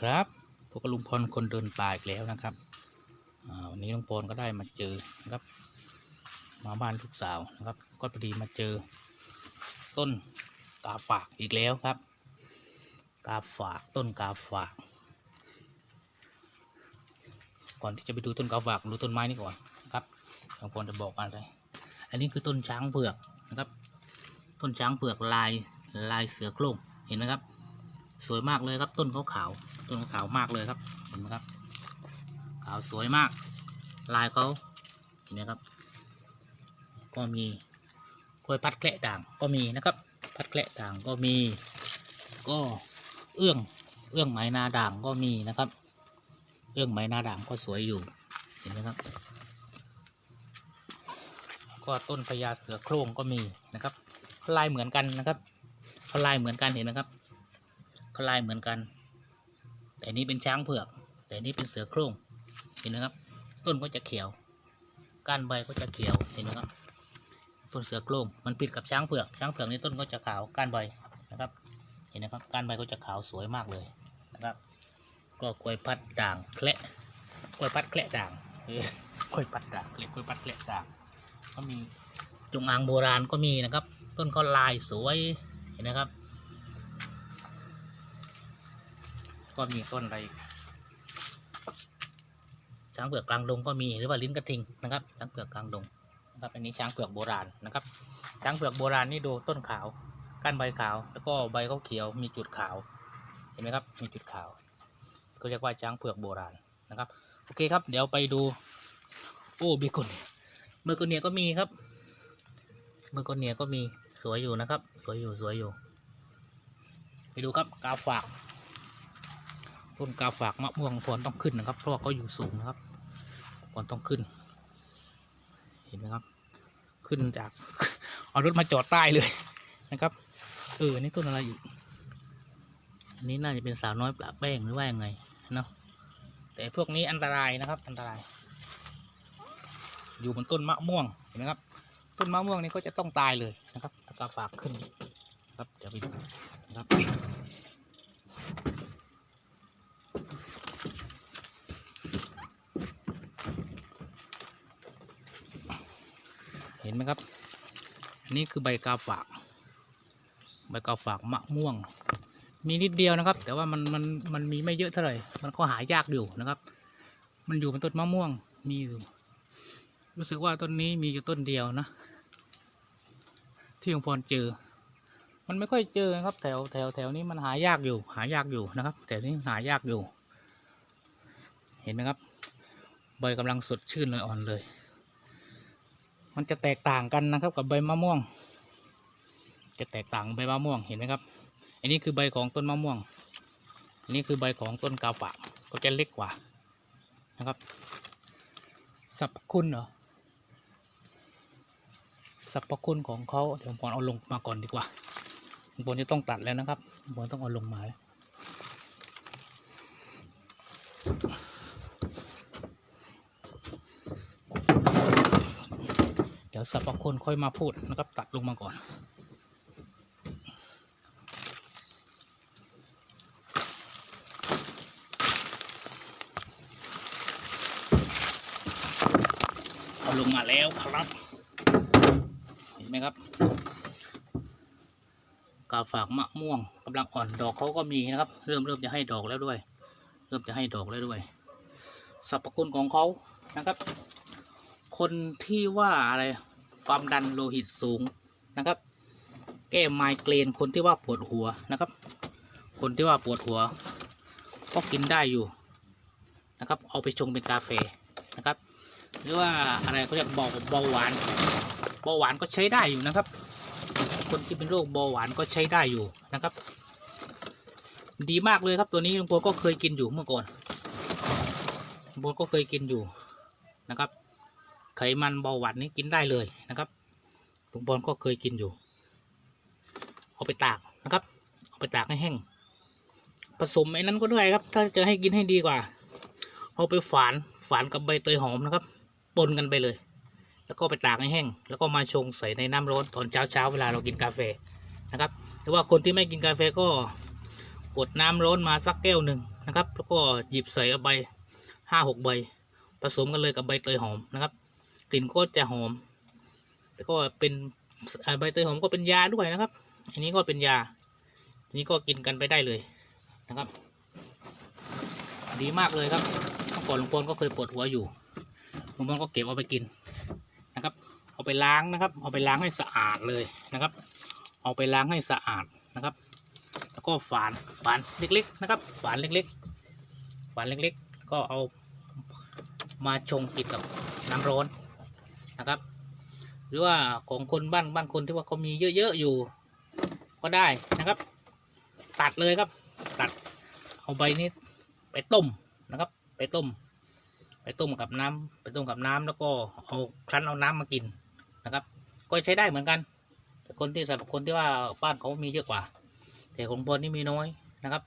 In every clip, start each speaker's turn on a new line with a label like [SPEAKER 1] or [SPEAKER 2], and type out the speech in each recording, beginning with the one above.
[SPEAKER 1] ครับพวกลุงพลคนเดินป่าอีกแล้วนะครับวันนี้ลุงพลก็ได้มาเจอนะครับ มาบ้านลูกสาวนะครับ ก็พอดีมาเจอ ต้นกาฝากอีกแล้วครับ กาฝากต้นกาฝาก ก่อนที่จะไปดูต้นกาฝากดูต้นไม้นี่ก่อนนะครับลุงพลจะบอกอะไรอันนี้คือต้นช้างเผือกนะครับ ต้นช้างเผือกลายลายเสือโคร่งเห็นไหมครับ สวยมากเลยครับ ต้นขาวขาวต้นขาวมากเลยครับเห็นไหมครับ ขาวสวยมาก ลายเขาเห็นไหมครับ ก็มีกล้วยพัดแกละด่างก็มีนะครับพัดแกละด่างก็มี ก็เอื้องเอื้องไหมนาด่างก็มีนะครับ เอื้องไหมนาด่างก็สวยอยู่เห็นไหมครับ ก็ต้นพญาเสือโคร่งก็มีนะครับลายเหมือนกันนะครับลายเหมือนกันเห็นไหมครับ เขาลายเหมือนกัน แต่นี้เป็นช้างเผือก แต่นี้เป็นเสือโคร่งเห็นไหมครับ ต้นก็จะเขียว ก้านใบก็จะเขียวเห็นไหมครับต้นเสือโคร่งมันปิดกับช้างเผือกช้างเผือกนี่ต้นก็จะขาวก้านใบนะครับ เห็นนะครับก้านใบก็จะขาวสวยมากเลยนะครับก็กล้วยพัดด่างแคละกล้วยพัดแคละด่างเออกล้วยพัดด่างเรียกกล้วยพัดแคละด่างก็มีจงอางโบราณก็มีนะครับ ต้นก็ลายสวยเห็นนะครับ ก็มีต้นอะไรช้างเผือกกลางดงก็มีหรือว่าลิ้นกระทิงนะครับ ช้างเผือกกลางดงนะครับอันนี้ช้างเผือกโบราณนะครับ ช้างเผือกโบราณนี่ดูต้นขาวก้านใบขาว แล้วก็ใบเขาเขียวมีจุดขาวเห็นไหมครับมีจุดขาวก็เรียกว่าช้างเผือกโบราณนะครับ โอเคครับ เดี๋ยวไปดูโอ้บีกุนเมอร์โกเนียก็มีครับเมอร์โกเนียก็มีสวยอยู่นะครับ สวยอยู่สวยอยู่ ไปดูครับกาฝาก ต้นกาฝากมะม่วงควรต้องขึ้นนะครับ เพราะเขาอยู่สูงนะครับควรต้องขึ้น เห็นไหมครับ ขึ้นจากเอารถมาจอดใต้เลยนะครับเอออนนี่ต้นอะไรอยู่อันนี้น่าจะเป็นสาวน้อยปลาแป้งหรือว่ายังไงเนาะแต่พวกนี้อันตรายนะครับ อันตราย อยู่บนต้นมะม่วงเห็นไหมครับ ต้นมะม่วงนี้ก็จะต้องตายเลยนะครับกาฝากขึ้น ครับเดี๋ยวไปดูนะครับ เห็นไหมครับ อันนี้คือใบกาฝาก ใบกาฝากมะม่วง มีนิดเดียวนะครับ แต่ว่ามันมันมันมีไม่เยอะเท่าไหร่ มันก็หายากอยู่นะครับ มันอยู่บนต้นมะม่วง มีอยู่ รู้สึกว่าต้นนี้มีอยู่ต้นเดียวนะ ที่หลวงพรเจอ มันไม่ค่อยเจอครับ แถวแถวแถวนี้มันหายากอยู่ หายากอยู่นะครับ แต่นี้หายากอยู่ เห็นไหมครับ ใบกำลังสดชื่นเลยอ่อนเลย มันจะแตกต่างกันนะครับกับใบมะม่วง จะแตกต่างใบมะม่วงเห็นไหมครับ อันนี้คือใบของต้นมะม่วง อันนี้คือใบของต้นกาฝากก็จะเล็กกว่านะครับสรรพคุณเหรอสรรพคุณของเขาเดี๋ยวผมเอาลงมาก่อนดีกว่าผมจะต้องตัดแล้วนะครับผมต้องเอาลงมาแล้ว เดี๋ยวส รรพคุณค่อยมาพูดนะครับ ตัดลงมาก่อนเอาลงมาแล้วครับ เห็นไหมครับกาฝากมะม่วงกำลังอ่อนดอกเขาก็มีนะครับ เริ่มเริ่มจะให้ดอกแล้วด้วย เริ่มจะให้ดอกแล้วด้วยสรรพคุณของเขานะครับ คนที่ว่าอะไร ความดันโลหิตสูงนะครับ แก้ไมเกรนคนที่ว่าปวดหัวนะครับ คนที่ว่าปวดหัว ก็กินได้อยู่นะครับ เอาไปชงเป็นกาแฟนะครับ หรือว่าอะไรเขาเรียกเบาเบาหวานเบาหวานก็ใช้ได้อยู่นะครับ คนที่เป็นโรคเบาหวานก็ใช้ได้อยู่นะครับ ดีมากเลยครับตัวนี้ลุงโปก็เคยกินอยู่เมื่อก่อนลุงโปก็เคยกินอยู่นะครับ ไขมันเบาหวานนี้กินได้เลยนะครับลุงบอลก็เคยกินอยู่ เอาไปตากนะครับ เอาไปตากให้แห้ง ผสมไอ้นั้นก็ได้ครับ ถ้าจะให้กินให้ดีกว่า เอาไปฝานฝานกับใบเตยหอมนะครับปนกันไปเลย แล้วก็ไปตากให้แห้ง แล้วก็มาชงใส่ในน้ำร้อนตอนเช้าเช้าเวลาเรากินกาแฟนะครับหรือว่าคนที่ไม่กินกาแฟก็กดน้ำร้อนมาสักแก้วหนึ่งนะครับ แล้วก็หยิบใส่เอาใบห้าหกใบ ผสมกันเลยกับใบเตยหอมนะครับ กลิ่นก็จะหอมแล้วก็เป็นใบเตยหอมก็เป็นยาด้วยนะครับ อันนี้ก็เป็นยาอันนี้ก็กินกันไปได้เลยนะครับ ดีมากเลยครับเมื่อก่อนหลวงปอนก็เคยปวดหัวอยู่หลวงปอนก็เก็บเอาไปกินนะครับ เอาไปล้างนะครับ เอาไปล้างให้สะอาดเลยนะครับ เอาไปล้างให้สะอาดนะครับ แล้วก็ฝานฝานเล็กๆนะครับ ฝานเล็กๆฝานเล็กๆ ก็เอามาชงกินกับน้ำร้อน นะครับ หรือว่าของคนบ้านบ้านคนที่ว่าเขามีเยอะๆอยู่ ก็ได้นะครับ ตัดเลยครับ ตัดเอาใบนี้ไปต้มนะครับ ไปต้ม ไปต้มกับน้ำไปต้มกับน้ำแล้วก็เอาครั้นเอาน้ำมากินนะครับ ก็ใช้ได้เหมือนกัน แต่คนที่สำหรับคนที่ว่าบ้านเขามีเยอะกว่า แต่ของพลนี่มีน้อยนะครับ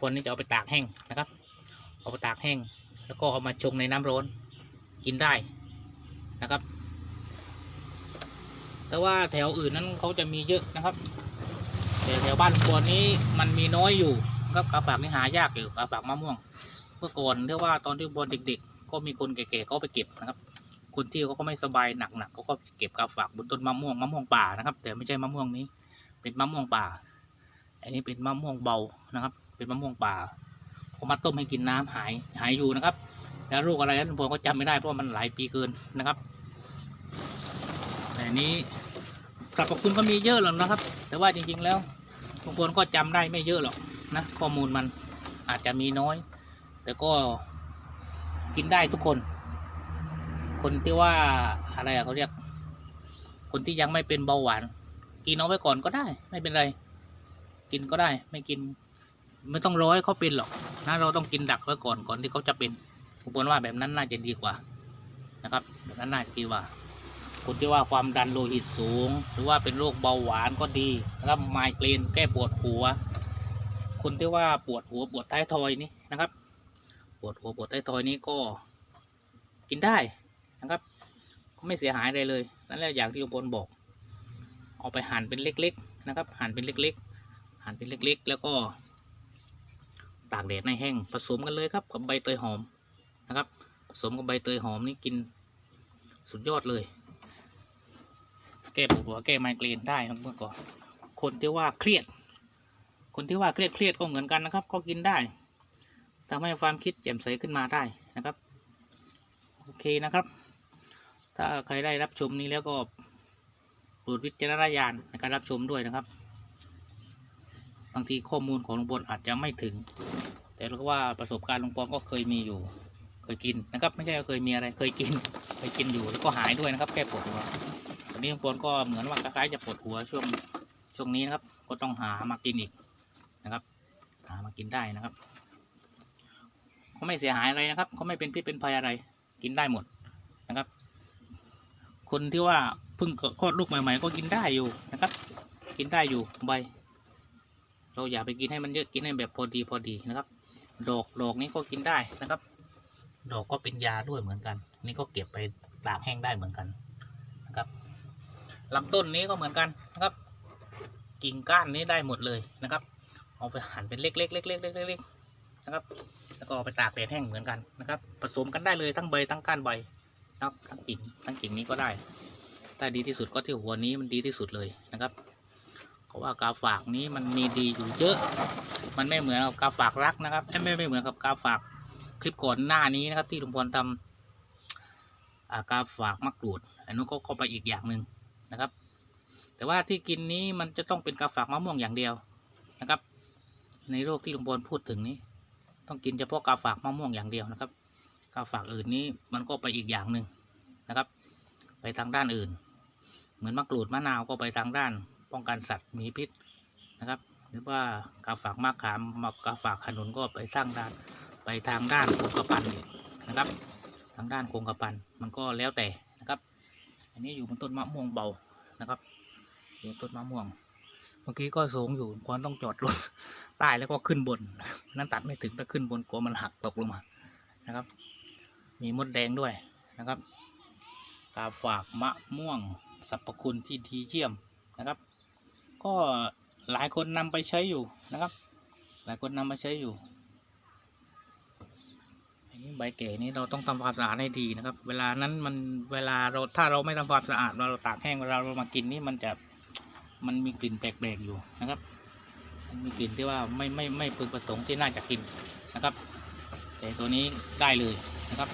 [SPEAKER 1] พลนี่จะเอาไปตากแห้งนะครับ เอาไปตากแห้ง แล้วก็เอามาชงในน้ำร้อนกินได้นะครับ แต่ว่าแถวอื่นนั้นเขาจะมีเยอะนะครับ แต่แถวบ้านลุงพลนี้มันมีน้อยอยู่ครับกาฝากนี่หายากอยู่กาฝากมะม่วง เมื่อก่อนเรียกว่าตอนที่ลุงพลเด็ก ๆ ก็มีคนแก่ๆเขาไปเก็บนะครับ คนที่เขาก็ไม่สบายหนักๆเขาก็เก็บกาฝากบนต้นมะม่วงมะม่วงป่านะครับ แต่ไม่ใช่มะม่วงนี้ เป็นมะม่วงป่า อันนี้เป็นมะม่วงเบานะครับ เป็นมะม่วงป่าเขามาต้มให้กินน้ำหายหายอยู่นะครับ แล้วโรคอะไรนั้นผมก็จำไม่ได้เพราะว่ามันหลายปีเกินนะครับ แต่นี้สรรพคุณก็มีเยอะหรอกนะครับ แต่ว่าจริงๆแล้วบางคนก็จำได้ไม่เยอะหรอกนะข้อมูลมันอาจจะมีน้อย แต่ก็กินได้ทุกคน คนที่ว่าอะไรอะเขาเรียก คนที่ยังไม่เป็นเบาหวาน กินเอาไว้ก่อนก็ได้ ไม่เป็นไร กินก็ได้ ไม่กิน ไม่ต้องร้อยเขาเป็นหรอกนะเราต้องกินดักไว้ก่อนก่อนที่เขาจะเป็นผมคิดว่าแบบนั้นน่าจะดีกว่านะครับแบบนั้นน่าจะดีกว่า คนที่ว่าความดันโลหิตสูง หรือว่าเป็นโรคเบาหวานก็ดีนะครับไมเกรนแก้ปวดหัว คนที่ว่าปวดหัวปวดท้ายทอยนี่นะครับ ปวดหัวปวดท้ายทอยนี่ก็กินได้นะครับ ก็ไม่เสียหายอะไรเลยนั่นแหละอย่างที่ลุงพลบอก เอาไปหั่นเป็นเล็ก ๆ นะครับ หั่นเป็นเล็ก ๆ หั่นเป็นเล็ก ๆ แล้วก็ ตากแดดในแห้งผสมกันเลยครับกับใบเตยหอมนะครับ ผสมกับใบเตยหอมนี่กินสุดยอดเลย แก้ปวดหัวแก้ไมเกรนได้ครับเมื่อก่อนคนที่ว่าเครียด คนที่ว่าเครียดเครียดก็เหมือนกันนะครับ ก็กินได้ทำให้ความคิดแจ่มใสขึ้นมาได้นะครับ โอเคนะครับ ถ้าใครได้รับชมนี้แล้วก็โปรดวิจารณญาณในการรับชมด้วยนะครับ บางทีข้อมูลของลุงพลอาจจะไม่ถึง แต่เราก็ว่าประสบการณ์ลุงปอนก็เคยมีอยู่ เคยกินนะครับ ไม่ใช่เคยมีอะไรเคยกินเคยกินอยู่แล้วก็หายด้วยนะครับ แก้ปวดหัว อนนี้ลุงพลก็เหมือนว่าคล้ายๆจะปวดหัวช่วงช่วงนี้นะครับ ก็ต้องหามากินอีกนะครับ หามากินได้นะครับเขาไม่เสียหายอะไรนะครับเขาไม่เป็นพิษเป็นภัยอะไร กินได้หมดนะครับ คนที่ว่าเพิ่งคลอดลูกใหม่ ๆ ก็กินได้อยู่นะครับ กินได้อยู่ใบ เราอย่าไปกินให้มันเยอะกินให้แบบพอดีพอดีนะครับ ดอกดอกนี้ก็กินได้นะครับ ดอกก็เป็นยาด้วยเหมือนกัน นี่ก็เก็บไปตากแห้งได้เหมือนกันนะครับ ลำต้นนี้ก็เหมือนกันนะครับ กิ่งก้านนี้ได้หมดเลยนะครับ เอาไปหั่นเป็นเล็กๆเล็กๆเล็กๆนะครับ แล้วก็เอาไปตากแดดแห้งเหมือนกันนะครับ ผสมกันได้เลยทั้งใบทั้งก้านใบนะครับทั้งกิ่งทั้งกิ่งนี้ก็ได้แต่ดีที่สุดก็ที่หัวนี้มันดีที่สุดเลยนะครับเพราะว่ากาฝากนี้มันมีดีอยู่เยอะ มันไม่เหมือนกับกาฝากรักนะครับ ไม่ไม่เหมือนกับกาฝากคลิปก่อนหน้านี้นะครับ ที่ลุงพลทำกาฝากมะกรูด อันนู้นก็เข้าไปอีกอย่างหนึ่ง นะครับ แต่ว่าที่กินนี้มันจะต้องเป็นกาฝากมะม่วงอย่างเดียวนะครับ ในโรคที่ลุงพลพูดถึงนี้ ต้องกินเฉพาะกาฝากมะม่วงอย่างเดียวนะครับกาฝากอื่นนี้มันก็ไปอีกอย่างหนึ่งนะครับ ไปทางด้านอื่น เหมือนมะกรูดมะนาวก็ไปทางด้าน ป้องกันสัตว์มีพิษนะครับ หรือว่ากาฝากมะขามมากาฝากขนุนก็ไปสร้างด้าน ไปทางด้านโคงกระพันนะครับ ทางด้านโคงกระพันมันก็แล้วแต่ อันนี้อยู่บนต้นมะม่วงเบานะครับอยู่ต้นมะม่วง เมื่อกี้ก็สูงอยู่ควรต้องจอดรถใต้แล้วก็ขึ้นบน นั้นตัดไม่ถึงถ้าขึ้นบนกลัวมันหักตกลงมานะครับ มีมดแดงด้วยนะครับกาฝากมะม่วงสรรพคุณที่ดีเยี่ยมนะครับ ก็หลายคนนำไปใช้อยู่นะครับ หลายคนนำมาใช้อยู่ ใบแก่นี้เราต้องทำความสะอาดให้ดีนะครับ เวลานั้นมันเวลาเราถ้าเราไม่ทำความสะอาดเราตากแห้งเวลาเรามากินนี่มันจะมันมีกลิ่นแปลกๆอยู่นะครับมีกลิ่นที่ว่าไม่ไม่ไม่พึงประสงค์ที่น่าจะกินนะครับ แต่ตัวนี้ได้เลยนะครับ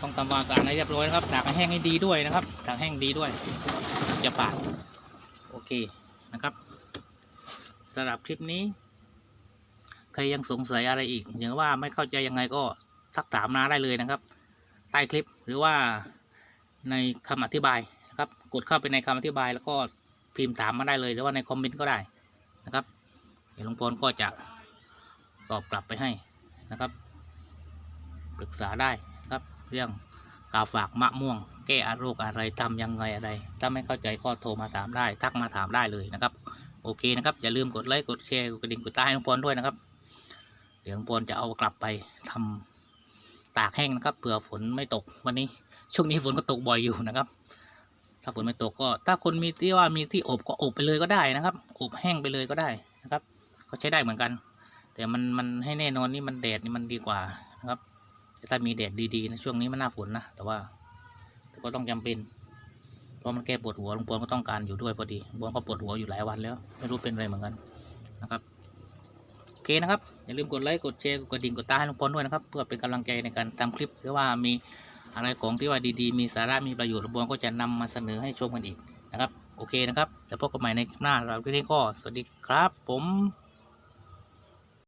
[SPEAKER 1] ต้องทำความสะอาดให้เรียบร้อยนะครับตากแห้งให้ดีด้วยนะครับตากแห้งดีด้วย จะปาดโอเคนะครับสำหรับคลิปนี้ ใครยังสงสัยอะไรอีกอย่างว่าไม่เข้าใจยังไงก็ ทักถามมาได้เลยนะครับ ใต้คลิปหรือว่าในคำอธิบายนะครับ กดเข้าไปในคำอธิบายแล้วก็พิมพ์ถามมาได้เลยหรือว่าในคอมเมนต์ก็ได้นะครับ เดี๋ยวหลวงพลก็จะตอบกลับไปให้นะครับ ปรึกษาได้ครับเรื่องกาฝากมะม่วง แก้อาโรคอะไรทำยังไงอะไร ถ้าไม่เข้าใจก็โทรมาถามได้ ทักมาถามได้เลยนะครับ โอเคนะครับ อย่าลืมกดไลค์กดแชร์กดกระดิ่งกดใต้ให้ลวงพลด้วยนะครับ เดี๋ยวหลวงพลจะเอากลับไปทำ ตากแห้งนะครับเผื่อฝนไม่ตกวันนี้ช่วงนี้ฝนก็ตกบ่อยอยู่นะครับ ถ้าฝนไม่ตกก็ ถ้าคนมีที่ว่ามีที่อบก็อบไปเลยก็ได้นะครับ อบแห้งไปเลยก็ได้นะครับ ก็ใช้ได้เหมือนกัน แต่มันมันให้แน่นอนนี่มันแดดนี่มันดีกว่านะครับถ้ามีแดดดีๆนะช่วงนี้มันหน้าฝนนะแต่ว่าแต่ก็ต้องจำเป็น เพราะมันแก้ปวดหัวลวงพลก็ต้องการอยู่ด้วยพอดีหลวงพลก็ปวดหัวอยู่หลายวันแล้ว ไม่รู้เป็นอะไรเหมือนกันนะครับ เคนะครับ อย่าลืมกดไลค์ กดแชร์ กดกระดิ่ง กดตาให้ลุงพลด้วยนะครับ เพื่อเป็นกำลังใจในการทำคลิปหรือว่ามีอะไรของที่ว่าดีๆ มีสาระมีประโยชน์ลุงพลก็จะนำมาเสนอให้ชมกันอีกนะครับ โอเคนะครับ แล้วพบกันใหม่ในคลิปหน้าเราที่นี้ก็สวัสดีครับผม